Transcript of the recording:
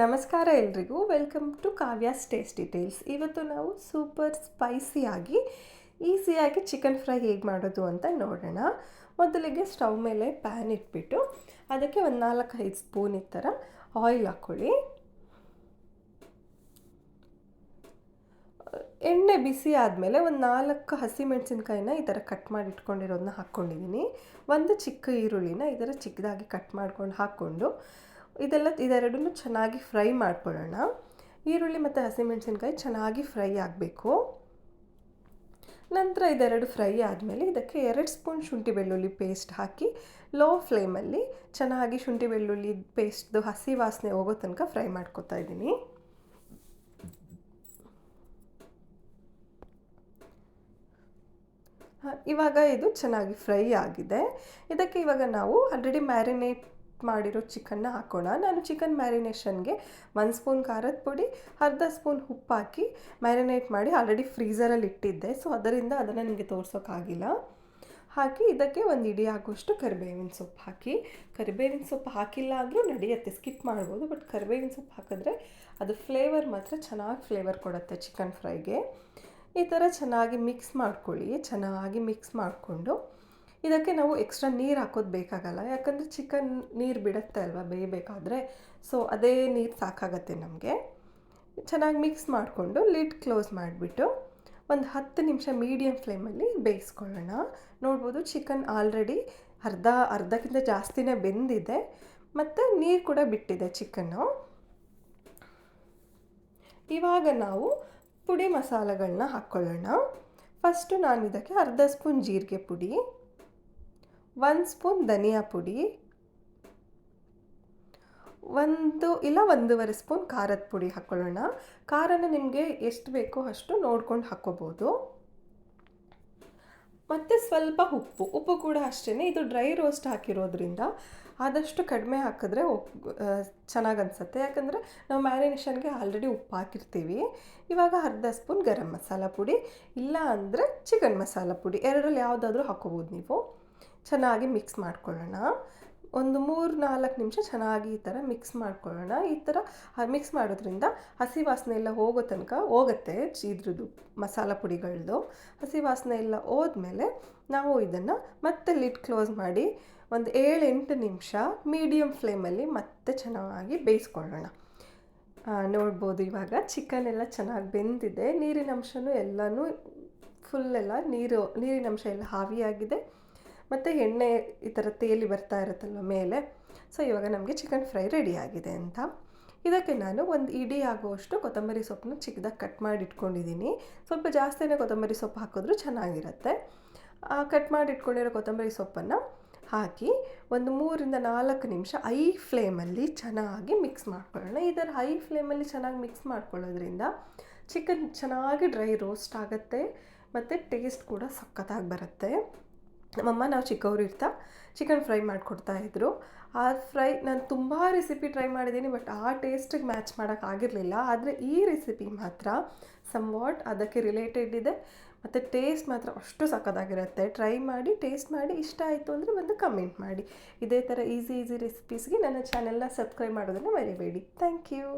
ನಮಸ್ಕಾರ ಎಲ್ರಿಗೂ. Welcome to Kavya's taste details ಇವತ್ತು ನಾವು ಸೂಪರ್ ಸ್ಪೈಸಿಯಾಗಿ ಈಸಿಯಾಗಿ ಚಿಕನ್ ಫ್ರೈ ಹೇಗೆ ಮಾಡೋದು ಅಂತ ನೋಡೋಣ. ಮೊದಲಿಗೆ ಸ್ಟವ್ ಮೇಲೆ ಪ್ಯಾನ್ ಇಟ್ಬಿಟ್ಟು, ಅದಕ್ಕೆ ಒಂದು ನಾಲ್ಕು ಐದು ಸ್ಪೂನ್ ಈ ಥರ ಆಯಿಲ್ ಹಾಕ್ಕೊಳ್ಳಿ ಎಣ್ಣೆ ಬಿಸಿ ಆದಮೇಲೆ ಒಂದು ನಾಲ್ಕು ಹಸಿಮೆಣಸಿನ್ಕಾಯಿನ ಈ ಥರ ಕಟ್ ಮಾಡಿ ಇಟ್ಕೊಂಡಿರೋದನ್ನ ಹಾಕ್ಕೊಂಡಿದ್ದೀನಿ ಒಂದು ಚಿಕ್ಕ ಈರುಳ್ಳಿನ ಈ ಥರ ಚಿಕ್ಕದಾಗಿ ಕಟ್ ಮಾಡ್ಕೊಂಡು ಹಾಕ್ಕೊಂಡು ಇದೆಲ್ಲ ಇದೆರಡನ್ನೂ ಚೆನ್ನಾಗಿ ಫ್ರೈ ಮಾಡ್ಕೊಳ್ಳೋಣ. ಈರುಳ್ಳಿ ಮತ್ತು ಹಸಿಮೆಣಸಿನ್ಕಾಯಿ ಚೆನ್ನಾಗಿ ಫ್ರೈ ಆಗಬೇಕು. ನಂತರ ಇದೆರಡು ಫ್ರೈ ಆದಮೇಲೆ ಇದಕ್ಕೆ ಎರಡು ಸ್ಪೂನ್ ಶುಂಠಿ ಬೆಳ್ಳುಳ್ಳಿ ಪೇಸ್ಟ್ ಹಾಕಿ ಲೋ ಫ್ಲೇಮಲ್ಲಿ ಚೆನ್ನಾಗಿ ಶುಂಠಿ ಬೆಳ್ಳುಳ್ಳಿ ಪೇಸ್ಟ್ದು ಹಸಿ ವಾಸನೆ ಹೋಗೋ ತನಕ ಫ್ರೈ ಮಾಡ್ಕೊತಾ ಇದ್ದೀನಿ. ಇವಾಗ ಇದು ಚೆನ್ನಾಗಿ ಫ್ರೈ ಆಗಿದೆ. ಇದಕ್ಕೆ ಇವಾಗ ನಾವು ಆಲ್ರೆಡಿ ಮ್ಯಾರಿನೇಟ್ ಮಾಡಿರೋ ಚಿಕನ್ನ ಹಾಕೋಣ. ನಾನು ಚಿಕನ್ ಮ್ಯಾರಿನೇಷನ್ಗೆ ಒಂದು ಸ್ಪೂನ್ ಖಾರದ ಪುಡಿ, ಅರ್ಧ ಸ್ಪೂನ್ ಉಪ್ಪು ಹಾಕಿ ಮ್ಯಾರಿನೇಟ್ ಮಾಡಿ ಆಲ್ರೆಡಿ ಫ್ರೀಸರಲ್ಲಿ ಇಟ್ಟಿದ್ದೆ. ಸೊ ಅದರಿಂದ ಅದನ್ನು ನಿಮಗೆ ತೋರಿಸೋಕ್ಕಾಗಿಲ್ಲ ಹಾಕಿ ಇದಕ್ಕೆ ಒಂದು ಇಡಿ ಆಗುವಷ್ಟು ಕರಿಬೇವಿನ ಸೊಪ್ಪು ಹಾಕಿ. ಕರಿಬೇವಿನ ಸೊಪ್ಪು ಹಾಕಿಲ್ಲ ಅಂದರೂ ನಡೆಯುತ್ತೆ ಸ್ಕಿಪ್ ಮಾಡ್ಬೋದು. ಬಟ್ ಕರಿಬೇವಿನ ಸೊಪ್ಪು ಹಾಕಿದ್ರೆ ಅದು ಫ್ಲೇವರ್ ಮಾತ್ರ ಚೆನ್ನಾಗಿ ಫ್ಲೇವರ್ ಕೊಡುತ್ತೆ ಚಿಕನ್ ಫ್ರೈಗೆ ಈ ಥರ ಚೆನ್ನಾಗಿ ಮಿಕ್ಸ್ ಮಾಡ್ಕೊಳ್ಳಿ. ಚೆನ್ನಾಗಿ ಮಿಕ್ಸ್ ಮಾಡಿಕೊಂಡು ಇದಕ್ಕೆ ನಾವು ಎಕ್ಸ್ಟ್ರಾ ನೀರು ಹಾಕೋದು ಬೇಕಾಗಲ್ಲ. ಯಾಕಂದರೆ ಚಿಕನ್ ನೀರು ಬಿಡುತ್ತೆ ಅಲ್ವಾ ಬೇಯಬೇಕಾದ್ರೆ. ಸೊ ಅದೇ ನೀರು ಸಾಕಾಗತ್ತೆ ನಮಗೆ. ಚೆನ್ನಾಗಿ ಮಿಕ್ಸ್ ಮಾಡಿಕೊಂಡು ಲಿಡ್ ಕ್ಲೋಸ್ ಮಾಡಿಬಿಟ್ಟು ಒಂದು ಹತ್ತು ನಿಮಿಷ ಮೀಡಿಯಮ್ ಫ್ಲೇಮಲ್ಲಿ ಬೇಯಿಸ್ಕೊಳ್ಳೋಣ. ನೋಡ್ಬೋದು ಚಿಕನ್ ಆಲ್ರೆಡಿ ಅರ್ಧ, ಅರ್ಧಕ್ಕಿಂತ ಜಾಸ್ತಿನೇ ಬೆಂದಿದೆ. ಮತ್ತು ನೀರು ಕೂಡ ಬಿಟ್ಟಿದೆ ಚಿಕನ್ನು ಇವಾಗ ನಾವು ಪುಡಿ ಮಸಾಲೆಗಳನ್ನ ಹಾಕ್ಕೊಳ್ಳೋಣ. ಫಸ್ಟು ನಾನು ಇದಕ್ಕೆ ಅರ್ಧ ಸ್ಪೂನ್ ಜೀರಿಗೆ ಪುಡಿ. ಒಂದು ಸ್ಪೂನ್ ಧನಿಯಾ ಪುಡಿ, ಒಂದು ಇಲ್ಲ ಒಂದೂವರೆ ಸ್ಪೂನ್ ಖಾರದ ಪುಡಿ ಹಾಕ್ಕೊಳ್ಳೋಣ ಖಾರನ ನಿಮಗೆ ಎಷ್ಟು ಬೇಕೋ ಅಷ್ಟು ನೋಡ್ಕೊಂಡು ಹಾಕ್ಕೋಬೋದು. ಮತ್ತು ಸ್ವಲ್ಪ ಉಪ್ಪು ಉಪ್ಪು ಕೂಡ ಅಷ್ಟೇ ಇದು ಡ್ರೈ ರೋಸ್ಟ್ ಹಾಕಿರೋದ್ರಿಂದ ಆದಷ್ಟು ಕಡಿಮೆ ಹಾಕಿದ್ರೆ ಚೆನ್ನಾಗಿ ಅನಿಸುತ್ತೆ. ಯಾಕಂದರೆ ನಾವು ಮ್ಯಾರಿನೇಷನ್ಗೆ ಆಲ್ರೆಡಿ ಉಪ್ಪು ಹಾಕಿರ್ತೀವಿ. ಇವಾಗ ಅರ್ಧ ಸ್ಪೂನ್ ಗರಂ ಮಸಾಲ ಪುಡಿ, ಇಲ್ಲ ಅಂದರೆ ಚಿಕನ್ ಮಸಾಲ ಪುಡಿ. ಎರಡರಲ್ಲಿ ಯಾವುದಾದ್ರೂ ಹಾಕೋಬೋದು ನೀವು. ಚೆನ್ನಾಗಿ ಮಿಕ್ಸ್ ಮಾಡ್ಕೊಳ್ಳೋಣ. ಒಂದು ಮೂರು ನಾಲ್ಕು ನಿಮಿಷ ಚೆನ್ನಾಗಿ ಈ ಥರ ಮಿಕ್ಸ್ ಮಾಡ್ಕೊಳ್ಳೋಣ. ಈ ಥರ ಮಿಕ್ಸ್ ಮಾಡೋದ್ರಿಂದ ಹಸಿ ವಾಸನೆ ಎಲ್ಲ ಹೋಗೋ ತನಕ ಹೋಗುತ್ತೆ ಇದ್ರದ್ದು ಮಸಾಲ ಪುಡಿಗಳದ್ದು ಹಸಿ ವಾಸನೆ ಎಲ್ಲ ಹೋದ್ಮೇಲೆ ನಾವು ಇದನ್ನು ಮತ್ತೆ ಲಿಡ್ ಕ್ಲೋಸ್ ಮಾಡಿ ಒಂದು ಏಳು ಎಂಟು ನಿಮಿಷ ಮೀಡಿಯಮ್ ಫ್ಲೇಮಲ್ಲಿ ಮತ್ತೆ ಚೆನ್ನಾಗಿ ಬೇಯಿಸ್ಕೊಳ್ಳೋಣ. ನೋಡ್ಬೋದು ಇವಾಗ ಚಿಕನ್ ಎಲ್ಲ ಚೆನ್ನಾಗಿ ಬೆಂದಿದೆ. ನೀರಿನ ಅಂಶನೂ ಎಲ್ಲನೂ ಫುಲ್ಲೆಲ್ಲ ನೀರು ನೀರಿನಂಶ ಎಲ್ಲ ಹಾವಿಯಾಗಿದೆ ಮತ್ತು ಎಣ್ಣೆ ಈ ಥರ ತೇಲಿ ಬರ್ತಾ ಇರುತ್ತಲ್ವ ಮೇಲೆ ಸೊ ಇವಾಗ ನಮಗೆ ಚಿಕನ್ ಫ್ರೈ ರೆಡಿ ಆಗಿದೆ ಅಂತ. ಇದಕ್ಕೆ ನಾನು ಒಂದು ಇಡಿ ಆಗುವಷ್ಟು ಕೊತ್ತಂಬರಿ ಸೊಪ್ಪನ್ನ ಚಿಕ್ಕದಾಗಿ ಕಟ್ ಮಾಡಿ ಇಟ್ಕೊಂಡಿದ್ದೀನಿ. ಸ್ವಲ್ಪ ಜಾಸ್ತಿನೇ ಕೊತ್ತಂಬರಿ ಸೊಪ್ಪು ಹಾಕಿದ್ರೂ ಚೆನ್ನಾಗಿರುತ್ತೆ. ಕಟ್ ಮಾಡಿ ಇಟ್ಕೊಂಡಿರೋ ಕೊತ್ತಂಬರಿ ಸೊಪ್ಪನ್ನು ಹಾಕಿ ಒಂದು ಮೂರಿಂದ ನಾಲ್ಕು ನಿಮಿಷ ಹೈ ಫ್ಲೇಮಲ್ಲಿ ಚೆನ್ನಾಗಿ ಮಿಕ್ಸ್ ಮಾಡ್ಕೊಳ್ಳೋಣ. ಥರ ಹೈ ಫ್ಲೇಮಲ್ಲಿ ಚೆನ್ನಾಗಿ ಮಿಕ್ಸ್ ಮಾಡ್ಕೊಳ್ಳೋದ್ರಿಂದ ಚಿಕನ್ ಚೆನ್ನಾಗಿ ಡ್ರೈ ರೋಸ್ಟ್ ಆಗುತ್ತೆ, ಮತ್ತು ಟೇಸ್ಟ್ ಕೂಡ ಸಖತ್ತಾಗಿ ಬರುತ್ತೆ. ನಮ್ಮಮ್ಮ ನಾವು ಚಿಕ್ಕವರು ಇರ್ತಾ ಚಿಕನ್ ಫ್ರೈ ಮಾಡಿಕೊಡ್ತಾಯಿದ್ರು ಆ ಫ್ರೈ ನಾನು ತುಂಬ ರೆಸಿಪಿ ಟ್ರೈ ಮಾಡಿದ್ದೀನಿ ಬಟ್ ಆ ಟೇಸ್ಟಿಗೆ ಮ್ಯಾಚ್ ಮಾಡೋಕ್ಕಾಗಿರಲಿಲ್ಲ ಆದರೆ ಈ ರೆಸಿಪಿ ಮಾತ್ರ ಸಮ್ ವಾಟ್ ಅದಕ್ಕೆ ರಿಲೇಟೆಡ್ ಇದೆ. ಮತ್ತು ಟೇಸ್ಟ್ ಮಾತ್ರ ಅಷ್ಟು ಸಕ್ಕದಾಗಿರುತ್ತೆ ಟ್ರೈ ಮಾಡಿ ಟೇಸ್ಟ್ ಮಾಡಿ, ಇಷ್ಟ ಆಯಿತು ಅಂದರೆ ಒಂದು ಕಮೆಂಟ್ ಮಾಡಿ. ಇದೇ ಥರ ಈಸಿ ಈಸಿ ರೆಸಿಪೀಸ್ಗೆ ನನ್ನ ಚಾನೆಲ್ನ ಸಬ್ಸ್ಕ್ರೈಬ್ ಮಾಡೋದನ್ನು ಮರಿಬೇಡಿ. Thank you